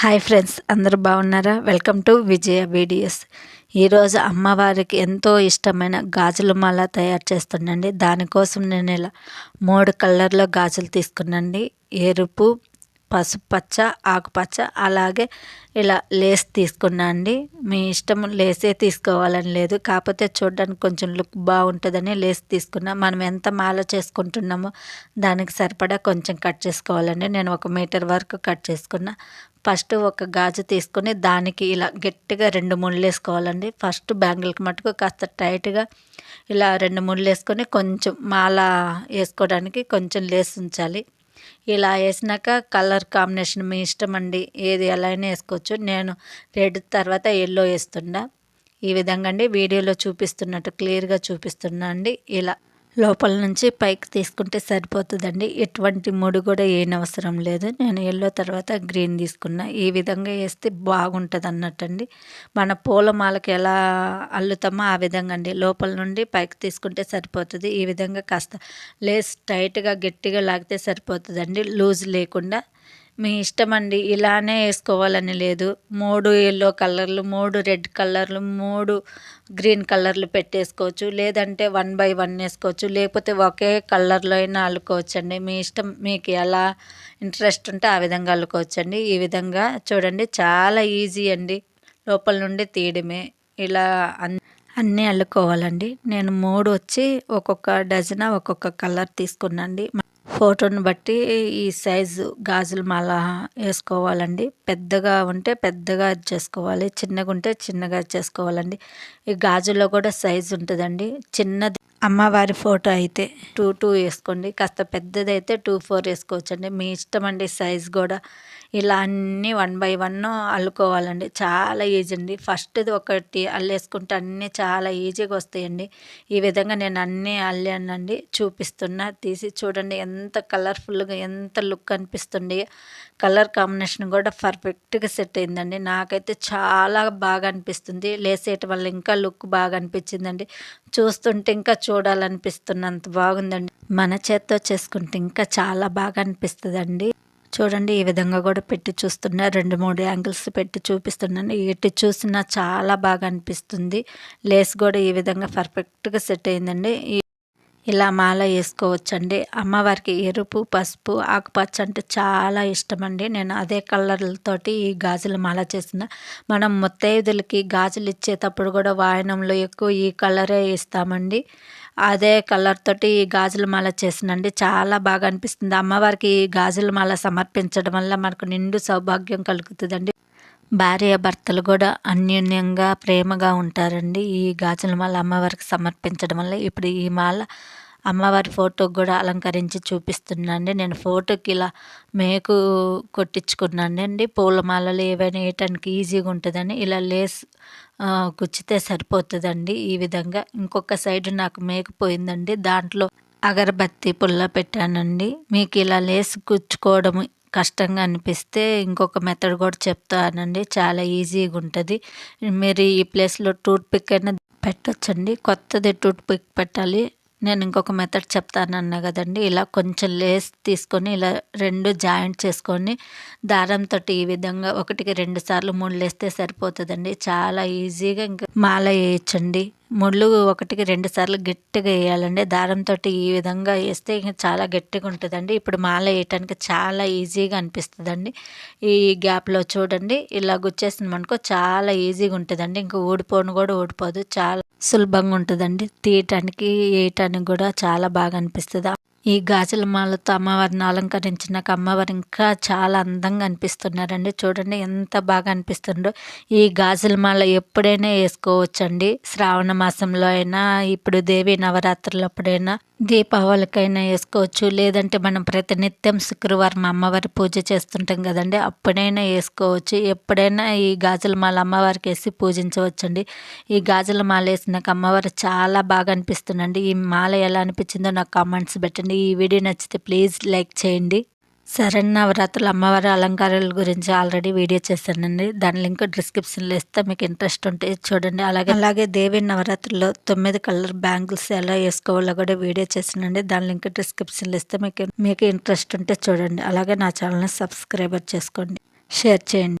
Hi friends అందరూ బాగున్నారా? Welcome to Vijaya videos ఈరోజు అమ్మవారికి ఎంతో ఇష్టమైన గాజుల మాల తయారు చేస్తుండండి. దానికోసం నేను ఇలా మూడు కలర్లో గాజులు తీసుకున్నాండి ఎరుపు పసుపచ్చ ఆకుపచ్చ అలాగే ఇలా లేస్ తీసుకున్నా అండి మీ ఇష్టం లేసే తీసుకోవాలని లేదు. కాకపోతే చూడడానికి కొంచెం లుక్ బాగుంటుందని లేస్ తీసుకున్నా. మనం ఎంత మాల చేసుకుంటున్నామో దానికి సరిపడా కొంచెం కట్ చేసుకోవాలండి. నేను ఒక మీటర్ వరకు కట్ చేసుకున్నా. ఫస్ట్ ఒక గాజు తీసుకొని దానికి ఇలా గట్టిగా రెండు ముళ్ళు వేసుకోవాలండి. ఫస్ట్ బ్యాంగిల్కి మటుకు కాస్త టైట్గా ఇలా రెండు ముళ్ళు వేసుకొని కొంచెం మాల వేసుకోవడానికి కొంచెం లేస్ ఉంచాలి. ఇలా వేసినాక కలర్ కాంబినేషన్ మీ ఇష్టం అండి. ఏది ఎలా అయినా వేసుకోవచ్చు. నేను రెడ్ తర్వాత ఎల్లో వేస్తున్నా. ఈ విధంగా అండి వీడియోలో చూపిస్తున్నట్టు క్లియర్గా చూపిస్తున్నా అండి. ఇలా లోపల నుంచి పైకి తీసుకుంటే సరిపోతుందండి. ఎటువంటి ముడి కూడా ఏనవసరం లేదు. నేను ఎల్లో తర్వాత గ్రీన్ తీసుకున్నా. ఈ విధంగా వేస్తే బాగుంటుంది అన్నట్టండి మన పూలమాలకు ఎలా అల్లుతామో ఆ విధంగా అండి. లోపల నుండి పైకి తీసుకుంటే సరిపోతుంది. ఈ విధంగా కాస్త లేస్ టైట్గా గట్టిగా లాగితే సరిపోతుందండి. లూజ్ లేకుండా మీ ఇష్టం అండి ఇలానే వేసుకోవాలని లేదు. మూడు ఎల్లో కలర్లు మూడు రెడ్ కలర్లు మూడు గ్రీన్ కలర్లు పెట్టేసుకోవచ్చు. లేదంటే వన్ బై వన్ వేసుకోవచ్చు. లేకపోతే ఒకే కలర్లో అయినా అల్లుకోవచ్చండి. మీ ఇష్టం మీకు ఎలా ఇంట్రెస్ట్ ఉంటే ఆ విధంగా అల్లుకోవచ్చండి. ఈ విధంగా చూడండి. చాలా ఈజీ అండి. లోపల నుండి తీయడమే. ఇలా అన్నీ అల్లుకోవాలండి. నేను మూడు వచ్చి ఒక్కొక్క డజన ఒక్కొక్క కలర్ తీసుకున్నాండి ఫోటోని బట్టి ఈ సైజు గాజులు మాల వేసుకోవాలండి. పెద్దగా ఉంటే పెద్దగా చేసుకోవాలి చిన్నగా ఉంటే చిన్నగా చేసుకోవాలండి. ఈ గాజుల్లో కూడా సైజు ఉంటుందండి. చిన్నది అమ్మవారి ఫోటో అయితే టూ టూ వేసుకోండి. కాస్త పెద్దది అయితే టూ ఫోర్ వేసుకోవచ్చండి. మీ ఇష్టం అండి సైజ్ కూడా. ఇలా అన్నీ వన్ బై వన్ అల్లుకోవాలండి. చాలా ఈజీ అండి. ఫస్ట్ది ఒకటి అల్లేసుకుంటే అన్నీ చాలా ఈజీగా వస్తాయండి. ఈ విధంగా నేను అన్నీ అల్లానండి. చూపిస్తున్నా. తీసి చూడండి. ఎంత కలర్ఫుల్గా ఎంత లుక్ అనిపిస్తుంది. కలర్ కాంబినేషన్ కూడా పర్ఫెక్ట్గా సెట్ అయిందండి. నాకైతే చాలా బాగా అనిపిస్తుంది. లేసేయటం వల్ల ఇంకా లుక్ బాగా అనిపించిందండి. చూస్తుంటే ఇంకా చూడాలనిపిస్తున్నంత బాగుందండి. మన చేత్తో చేసుకుంటే ఇంకా చాలా బాగా అనిపిస్తుందండి. చూడండి ఈ విధంగా కూడా పెట్టి చూస్తున్నా. రెండు మూడు యాంగిల్స్ పెట్టి చూపిస్తున్నాను. ఎటు చూసినా చాలా బాగా అనిపిస్తుంది. లేస్ కూడా ఈ విధంగా పర్ఫెక్ట్గా సెట్ అయిందండి. ఇలా మాల వేసుకోవచ్చండి. అమ్మవారికి ఎరుపు పసుపు ఆకుపచ్చ అంటే చాలా ఇష్టం అండి నేను అదే కలర్లతోటి ఈ గాజుల మాల చేసిన మనం ముత్తైదులకి గాజులు ఇచ్చేటప్పుడు కూడా వాయనంలో ఎక్కువ ఈ కలరే ఇస్తామండి అదే కలర్ తోటి ఈ గాజుల మాల చేసినండి చాలా బాగా అనిపిస్తుంది. అమ్మవారికి ఈ గాజుల మాల సమర్పించడం వల్ల మనకు నిండు సౌభాగ్యం కలుగుతుందండి. భార్య భర్తలు కూడా అన్యోన్యంగా ప్రేమగా ఉంటారండి. ఈ గాజుల మాల అమ్మవారికి సమర్పించడం వల్ల ఇప్పుడు ఈ మాల అమ్మవారి ఫోటోకి కూడా అలంకరించి చూపిస్తున్నాండి నేను ఫోటోకి ఇలా మేకు కొట్టించుకున్నాను అండి పూలమాలలు ఏవైనా వేయటానికి ఈజీగా ఉంటుందని ఇలా లేస్ గుచ్చితే సరిపోతుందండి. ఈ విధంగా ఇంకొక సైడ్ నాకు మేకపోయిందండి దాంట్లో అగరబత్తి పుల్ల పెట్టానండి. మీకు ఇలా లేస్ గుచ్చుకోవడం కష్టంగా అనిపిస్తే ఇంకొక మెథడ్ కూడా చెప్తానండి. చాలా ఈజీగా ఉంటుంది. మీరు ఈ ప్లేస్లో టూత్ పిక్ అయినా పెట్టచ్చండి. కొత్తది టూత్ పిక్ పెట్టాలి. నేను ఇంకొక మెథడ్ చెప్తానన్నా కదండి. ఇలా కొంచెం లేస్ తీసుకొని ఇలా రెండు జాయింట్ చేసుకొని దారంతో ఈ విధంగా ఒకటికి రెండు సార్లు మూడు లేస్తే సరిపోతుందండి. చాలా ఈజీగా ఇంకా మాల వేయచ్చండి. ముళ్ళు ఒకటికి రెండు సార్లు గట్టిగా వేయాలండి. దారంతో ఈ విధంగా వేస్తే చాలా గట్టిగా ఉంటుందండి. ఇప్పుడు మాల వేయటానికి చాలా ఈజీగా అనిపిస్తుందండి. ఈ గ్యాప్లో చూడండి. ఇలా గుచ్చేసింది అనుకో చాలా ఈజీగా ఉంటుందండి. ఇంకా ఊడిపోను కూడా ఊడిపోదు. చాలా సులభంగా ఉంటుందండి. తీయటానికి వేయటానికి కూడా చాలా బాగా అనిపిస్తుంది. ఈ గాజుల మాలతో అమ్మవారిని అలంకరించినాక అమ్మవారు ఇంకా చాలా అందంగా అనిపిస్తున్నారండి. చూడండి ఎంత బాగా అనిపిస్తుండో ఈ గాజుల మాల ఎప్పుడైనా వేసుకోవచ్చండి. శ్రావణ మాసంలో అయినా ఇప్పుడు దేవి నవరాత్రులప్పుడైనా. దీపావళికైనా వేసుకోవచ్చు. లేదంటే మనం ప్రతినిత్యం శుక్రవారం అమ్మవారి పూజ చేస్తుంటాం కదండి. అప్పుడైనా వేసుకోవచ్చు. ఎప్పుడైనా ఈ గాజుల మాల అమ్మవారికి వేసి పూజించవచ్చండి. ఈ గాజుల మాల వేసినాక అమ్మవారు చాలా బాగా అనిపిస్తుందండి. ఈ మాల ఎలా అనిపించిందో నాకు కామెంట్స్ పెట్టండి. ఈ వీడియో నచ్చితే ప్లీజ్ లైక్ చేయండి. శరణ్ నవరాత్రులు అమ్మవారి అలంకారాల గురించి ఆల్రెడీ వీడియో చేశానండి. దాని లింక్ డిస్క్రిప్షన్లో ఇస్తే. మీకు ఇంట్రెస్ట్ ఉంటే చూడండి. అలాగే అలాగే దేవి నవరాత్రుల్లో తొమ్మిది కలర్ బ్యాంగిల్స్ ఎలా వేసుకోవాలో కూడా వీడియో చేశానండి. దాని లింక్ డిస్క్రిప్షన్లో ఇస్తే. మీకు మీకు ఇంట్రెస్ట్ ఉంటే చూడండి. అలాగే నా ఛానల్ని సబ్స్క్రైబర్ చేసుకోండి. షేర్ చేయండి.